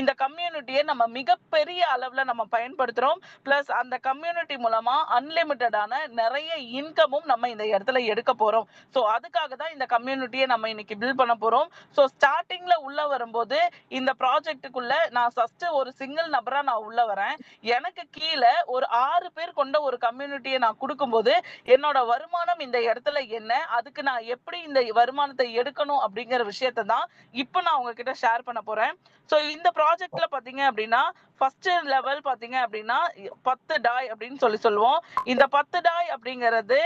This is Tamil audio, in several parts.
இந்த கம்யூனிட்டியை நம்ம மிகப்பெரிய அளவுல நம்ம பயன்படுத்துறோம். ப்ளஸ் அந்த கம்யூனிட்டி மூலமா அன்லிமிட்டடான நிறைய இன்கமும் நம்ம இந்த இடத்துல எடுக்க போறோம். ஸோ அதுக்காக தான் இந்த கம்யூனிட்டியை நம்ம இன்னைக்கு பில்ட் பண்ண போறோம். ஸோ ஸ்டார்டிங்ல உள்ள வரும்போது இந்த ப்ராஜெக்டுக்குள்ள நான் ஃபஸ்ட்டு ஒரு சிங்கிள் நபரா நான் உள்ளே வரேன். எனக்கு கீழே ஒரு ஆறு பேர் கொண்ட ஒரு கம்யூனிட்டியை நான் கொடுக்கும்போது என்னோட வருமானம் இந்த இடத்துல என்ன? அதுக்கு நான் எப்படி இந்த வருமானத்தை எடுக்கணும் அப்படிங்கிற விஷயத்தை தான் இப்போ நான் உங்ககிட்ட ஷேர் பண்ண போறேன். ஸோ இந்த ப்ராஜெக்ட்ல பாத்தீங்க அப்படின்னா ஃபர்ஸ்ட் லெவல் பாத்தீங்க அப்படின்னா பத்து டாய் அப்படின்னு சொல்லி சொல்லுவோம். இந்த பத்து டாய் அப்படிங்கிறது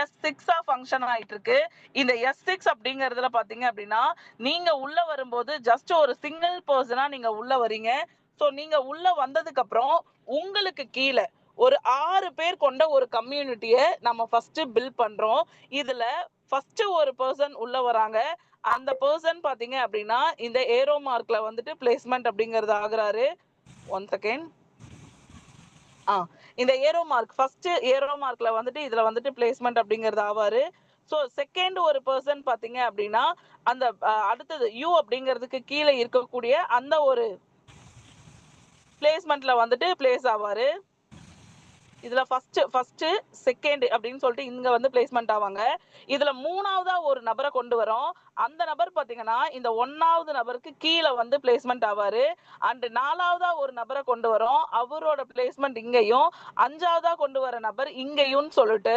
எஸ் சிக்ஸா ஃபங்க்ஷன் ஆயிட்டு இருக்கு இந்த எஸ் சிக்ஸ் அப்படிங்கறதுல பாத்தீங்க அப்படின்னா நீங்க உள்ள வரும்போது ஜஸ்ட் ஒரு சிங்கிள் பர்சனா நீங்க உள்ள வரீங்க. ஸோ நீங்க உள்ள வந்ததுக்கு அப்புறம் உங்களுக்கு கீழே ஒரு ஆறு பேர் கொண்ட ஒரு கம்யூனிட்டியை நம்ம ஃபர்ஸ்ட் பில்ட் பண்றோம். இதுல ஃபர்ஸ்ட் ஒரு பர்சன் உள்ள வராங்க. அந்த பர்சன் பாத்தீங்க அப்படின்னா இந்த ஏரோ மார்க்ல வந்துட்டு பிளேஸ்மெண்ட் அப்படிங்கறது ஆகுறாரு. ஒன் செகண்ட் ஆ இந்த ஏரோ மார்க் ஃபர்ஸ்ட் ஏரோ மார்க்ல வந்துட்டு இதுல வந்துட்டு பிளேஸ்மெண்ட் அப்படிங்கறது ஆவாரு. ஸோ செகண்ட் ஒரு பர்சன் பாத்தீங்க அப்படின்னா அந்த அடுத்தது யூ அப்படிங்கிறதுக்கு கீழே இருக்கக்கூடிய அந்த ஒரு பிளேஸ்மெண்ட்ல வந்துட்டு பிளேஸ் ஆவாரு. இதுல ஃபர்ஸ்ட் ஃபர்ஸ்ட் செகண்ட் அப்படின்னு சொல்லிட்டு இங்க வந்து பிளேஸ்மெண்ட் ஆவாங்க. இதுல மூணாவதா ஒரு நபரை கொண்டு வரோம். அந்த நபர் பாத்தீங்கன்னா இந்த ஒன்னாவது நபருக்கு கீழே வந்து பிளேஸ்மெண்ட் ஆவாரு. அண்ட் நாலாவதா ஒரு நபரை கொண்டு வரோம். அவரோட பிளேஸ்மெண்ட் இங்கேயும். அஞ்சாவதா கொண்டு வர நபர் இங்கேயும் சொல்லிட்டு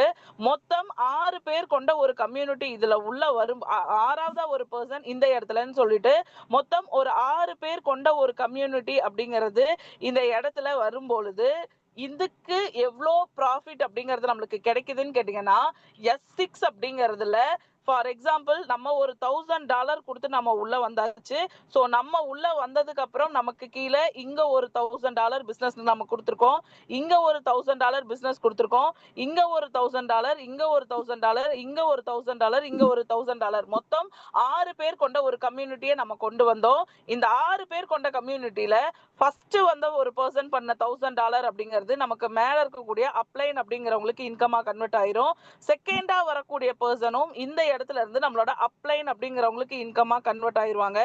மொத்தம் ஆறு பேர் கொண்ட ஒரு கம்யூனிட்டி இதுல உள்ள வரும். ஆறாவதா ஒரு பர்சன் இந்த இடத்துலன்னு சொல்லிட்டு மொத்தம் ஒரு ஆறு பேர் கொண்ட ஒரு கம்யூனிட்டி அப்படிங்கிறது இந்த இடத்துல வரும் பொழுது இதுக்கு எவ்வளோ ப்ராஃபிட் அப்படிங்கிறது நம்மளுக்கு கிடைக்குதுன்னு கேட்டிங்கன்னா எஸ் சிக்ஸ் அப்படிங்கிறதுல ஃபார் எக்ஸாம்பிள் நம்ம ஒரு தௌசண்ட் டாலர் கொடுத்து நம்ம உள்ள வந்தாச்சு. ஸோ நம்ம உள்ள வந்ததுக்கு அப்புறம் நமக்கு கீழே இங்க ஒரு தௌசண்ட் டாலர் பிசினஸ் நம்ம கொடுத்துருக்கோம். இங்க ஒரு தௌசண்ட் டாலர் பிசினஸ் கொடுத்துருக்கோம். இங்க ஒரு தௌசண்ட் டாலர் இங்க ஒரு தௌசண்ட் டாலர் இங்க ஒரு தௌசண்ட் டாலர் இங்க ஒரு தௌசண்ட் டாலர் மொத்தம் ஆறு பேர் கொண்ட ஒரு கம்யூனிட்டியை நம்ம கொண்டு வந்தோம். இந்த ஆறு பேர் கொண்ட கம்யூனிட்டியில ஃபர்ஸ்ட் வந்த ஒரு பர்சன் பண்ண தௌசண்ட் டாலர் அப்படிங்கிறது நமக்கு மேல இருக்கக்கூடிய அப்ளைன் அப்படிங்கிறவங்களுக்கு இன்கமா கன்வெர்ட் ஆயிரும். செகண்டா வரக்கூடிய பர்சனும் இந்த இடத்துல இருந்து நம்மளோட அப்ளைன் அப்படிங்கிறவங்களுக்கு இன்கமா கன்வெர்ட் ஆயிருவாங்க.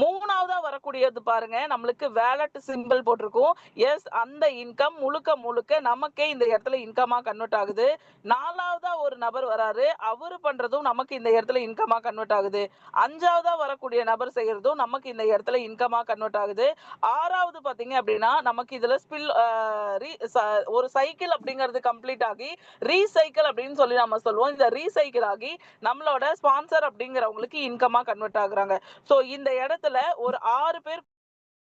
மூணாவதா வரக்கூடியது பாருங்க நம்மளுக்கு வேலட் சிம்பிள் போட்டிருக்கும். எஸ் அந்த இன்கம் முழுக்க முழுக்க நமக்கே இந்த இடத்துல இன்கமா கன்வெர்ட் ஆகுது. நாலாவதா ஒரு நபர் வராரு அவரு பண்றதும் நமக்கு இந்த இடத்துல இன்கமா கன்வெர்ட் ஆகுது. அஞ்சாவதா வரக்கூடிய நபர் செய்யறதும் நமக்கு இந்த இடத்துல இன்கமா கன்வெர்ட் ஆகுது. ஆறாவது பாத்தீங்க அப்படின்னா நமக்கு இதுல ஸ்பில் ஒரு சைக்கிள் அப்படிங்கிறது கம்ப்ளீட் ஆகி ரீசைக்கிள் அப்படின்னு சொல்லி நம்ம சொல்லுவோம். இந்த ரீசைக்கிள் ஆகி நம்மளோட ஸ்பான்சர் அப்படிங்கிறவங்களுக்கு இன்கமா கன்வெர்ட் ஆகுறாங்க. ஸோ இந்த இடத்துல ஒரு ஆறு பேர்